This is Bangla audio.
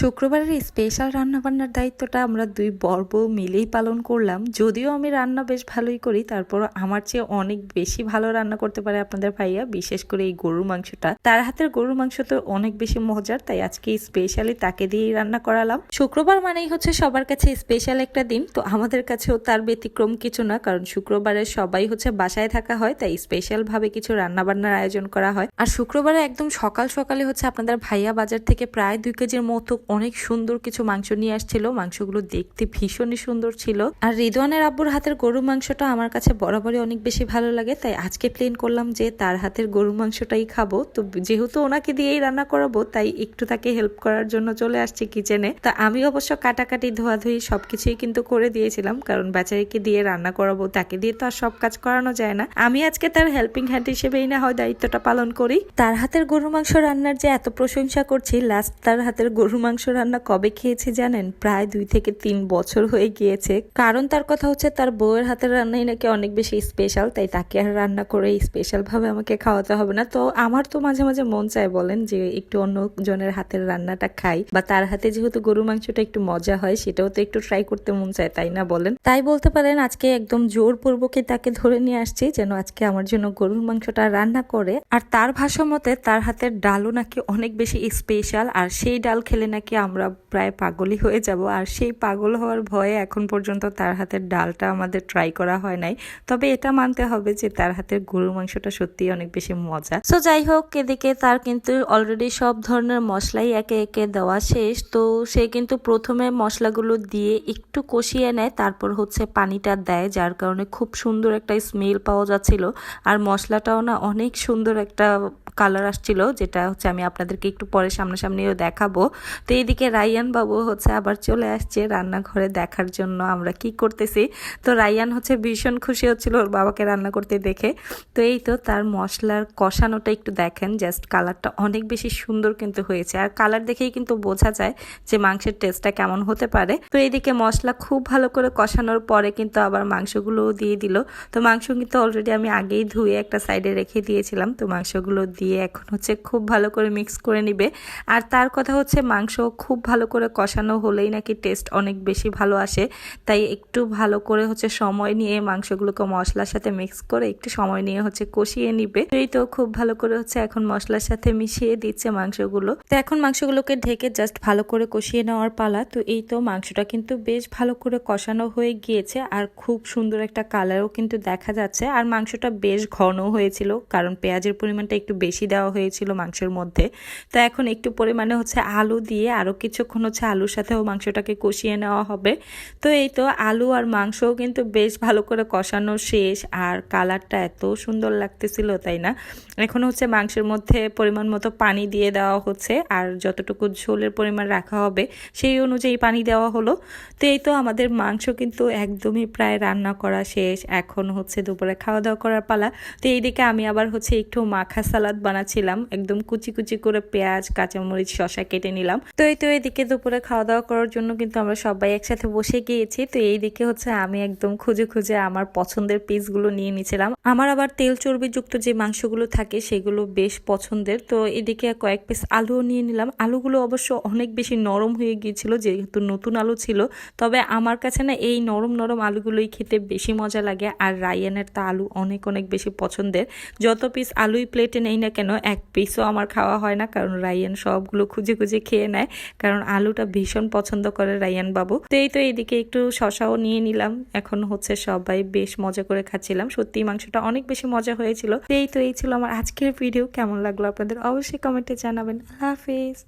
শুক্রবারের স্পেশাল রান্নাবান্নার দায়িত্বটা আমরা দুই বর্ব মিলেই পালন করলাম। যদিও আমি রান্না বেশ ভালোই করি তারপর আমার চেয়ে অনেক বেশি ভালো রান্না করতে পারে আপনাদের ভাইয়া, বিশেষ করে এই গরুর মাংসটা। তার হাতের গরুর মাংস তো অনেক বেশি মজার, তাই আজকে স্পেশালি তাকে দিয়েই রান্না করালাম। শুক্রবার মানেই হচ্ছে সবার কাছে স্পেশাল একটা দিন, তো আমাদের কাছেও তার ব্যতিক্রম কিছু না, কারণ শুক্রবারে সবাই হচ্ছে বাসায় থাকা হয়, তাই স্পেশাল ভাবে কিছু রান্না বান্নার আয়োজন করা হয়। আর শুক্রবারে একদম সকাল সকালে হচ্ছে আপনাদের ভাইয়া বাজার থেকে প্রায় দুই কেজির মতো অনেক সুন্দর কিছু মাংস নিয়ে আসছিল। মাংসগুলো দেখতে ভীষণই সুন্দর ছিল। আর রিদওয়ানের আব্বুর হাতের গরু মাংসটা আমার কাছে বরাবরই অনেক বেশি ভালো লাগে, তাই আজকে প্লেন করলাম যে তার হাতের গরু মাংসটাই খাব। তো যেহেতু ওনাকে দিয়েই রান্না করাবো, তাই একটু তাকে হেল্প করার জন্য চলে আসছি কিচেনে তা আমি অবশ্য কাটাকাটি, ধোয়াধুয়ি সবকিছুই কিন্তু করে দিয়েছিলাম, কারণ বেচারিকে দিয়ে রান্না করাবো, তাকে দিয়ে তো আর সব কাজ করানো যায় না। আমি আজকে তার হেল্পিং হ্যান্ড হিসেবেই না হয় দায়িত্বটা পালন করি। তার হাতের গরু মাংস রান্নার যে এত প্রশংসা করছি লাস্ট তার হাতের গরু মাংস রান্না কবে খেয়েছি জানেন? প্রায় দুই থেকে তিন বছর হয়ে গিয়েছে। কারণ তার কথা হচ্ছে, তার বউয়ের হাতের রান্নাই নাকি অনেক বেশি স্পেশাল তাই তাকে আর রান্না করে স্পেশাল ভাবে আমাকে খাওয়াতে হবে না। তো আমার তো মাঝে মাঝে মন চায় বলেন যে, একটু অন্য জনের হাতের রান্নাটা খাই বা তার হাতে যেহেতু গরু মাংসটা একটু মজা হয়, সেটাও তো একটু ট্রাই করতে মন চায়, তাই না বলেন? তাই বলতে পারেন, আজকে একদম জোর পূর্বকে তাকে ধরে নিয়ে আসছি যেন আজকে আমার জন্য গরুর মাংসটা রান্না করে। আর তার ভাষা মতে, তার হাতের ডালও নাকি অনেক বেশি স্পেশাল আর সেই ডাল খেলে নাকি আমরা প্রায় পাগলই হয়ে যাব? আর সেই পাগল হওয়ার ভয়ে এখন পর্যন্ত তার হাতের ডালটা আমাদের ট্রাই করা হয় নাই। তবে এটা মানতে হবে যে তার হাতের গরুর মাংসটা সত্যি অনেক বেশি মজা। সো যাই হোক, এদিকে তার কিন্তু অলরেডি সব ধরনের মশলাই একে একে দেওয়া শেষ। তো সে কিন্তু প্রথমে মশলাগুলো দিয়ে একটু কষিয়ে নেয়, তারপর হচ্ছে পানিটা দেয়, যার কারণে খুব সুন্দর একটা স্মেল পাওয়া যাচ্ছিল। আর মশলাটাও না অনেক সুন্দর একটা কালার আসছিল, যেটা হচ্ছে আমি আপনাদেরকে একটু পরে সামনাসামনিও দেখাবো। এইদিকে রাইয়ান বাবু হচ্ছে আবার চলে আসছে রান্নাঘরে দেখার জন্য, আমরা কি করতেছি? তো রাইয়ান হচ্ছে ভীষণ খুশি হচ্ছিল ওর বাবাকে রান্না করতে দেখে। তো এই তো তার মশলার কষানোটা একটু দেখেন জাস্ট কালারটা অনেক বেশি সুন্দর কিন্তু হয়েছে। আর কালার দেখেই কিন্তু বোঝা যায় যে মাংসের টেস্টটা কেমন হতে পারে। তো এইদিকে মশলা খুব ভালো করে কষানোর পরে কিন্তু আবার মাংসগুলোও দিয়ে দিল। তো মাংস কিন্তু অলরেডি আমি আগেই ধুয়ে একটা সাইডে রেখে দিয়েছিলাম। তো মাংসগুলো দিয়ে এখন হচ্ছে খুব ভালো করে মিক্স করে নিবে। আর তার কথা হচ্ছে মাংস খুব ভালো করে কষানো হলেই নাকি টেস্ট অনেক বেশি ভালো আসে। তাই একটু ভালো করে হচ্ছে সময় নিয়ে মাংসগুলোকে মশলার সাথে মিক্স করে একটু সময় নিয়ে হচ্ছে কষিয়ে নিবে। এই তো খুব ভালো করে হচ্ছে এখন মশলার সাথে মিশিয়ে দিচ্ছে মাংসগুলো। তো এখন মাংসগুলোকে ঢেকে জাস্ট ভালো করে কষিয়ে নেওয়ার পালা। তো এই তো মাংসটা কিন্তু বেশ ভালো করে কষানো হয়ে গিয়েছে আর খুব সুন্দর একটা কালারও কিন্তু দেখা যাচ্ছে। আর মাংসটা বেশ ঘন হয়েছিল কারণ পেঁয়াজের পরিমাণটা একটু বেশি দেওয়া হয়েছিল মাংসের মধ্যে। তো এখন একটু পরিমাণে হচ্ছে আলু দিয়ে আরও কিছুক্ষণ হচ্ছে আলুর সাথেও মাংসটাকে কষিয়ে নেওয়া হবে। তো এই তো আলু আর মাংসও কিন্তু বেশ ভালো করে কষানো শেষ। আর কালারটা এত সুন্দর লাগতেছিল, তাই না? এখন হচ্ছে মাংসের মধ্যে পরিমাণ মতো পানি দিয়ে দেওয়া হচ্ছে। আর যতটুকু ঝোলের পরিমাণ রাখা হবে, সেই অনুযায়ী পানি দেওয়া হলো। তো এই তো আমাদের মাংস কিন্তু একদমই প্রায় রান্না করা শেষ। এখন হচ্ছে দুপুরে খাওয়া দাওয়া করার পালা। তো এইদিকে আমি আবার হচ্ছে একটু মাখা সালাদ বানাচ্ছিলাম। একদম কুচি কুচি করে পেঁয়াজ, কাঁচামরিচ শশা কেটে নিলাম। তো এই তো এইদিকে দুপুরে খাওয়া দাওয়া করার জন্য কিন্তু আমরা সবাই একসাথে বসে গিয়েছি। তো এই দিকে হচ্ছে আমি একদম খুঁজে খুঁজে আমার পছন্দের পিসগুলো নিয়ে নিয়েছিলাম আমার আবার তেল চর্বিযুক্ত যে মাংসগুলো থাকে সেগুলো বেশ পছন্দের। তো এদিকে কয়েক পিস আলুও নিয়ে নিলাম। আলুগুলো অবশ্য অনেক বেশি নরম হয়ে গিয়েছিল, যেহেতু নতুন আলু ছিল। তবে আমার কাছে না এই নরম নরম আলুগুলোই খেতে বেশি মজা লাগে। আর রায়ানের তা আলু অনেক অনেক বেশি পছন্দের। যত পিস আলুই প্লেটে নেই না কেন, এক পিসও আমার খাওয়া হয় না। কারণ রায়ান সবগুলো খুঁজে খুঁজে খেয়ে নেয়। কারণ আলুটা ভীষণ পছন্দ করে রায়ান বাবু। তো এই তো এইদিকে একটু শশাও নিয়ে নিলাম। এখন হচ্ছে সবাই বেশ মজা করে খাচ্ছিলাম। সত্যি মাংসটা অনেক বেশি মজা হয়েছিল। তো এই তো এই ছিল আমার আজকের ভিডিও কেমন লাগল আপনাদের অবশ্যই কমেন্টে জানাবেন। হাফিজ।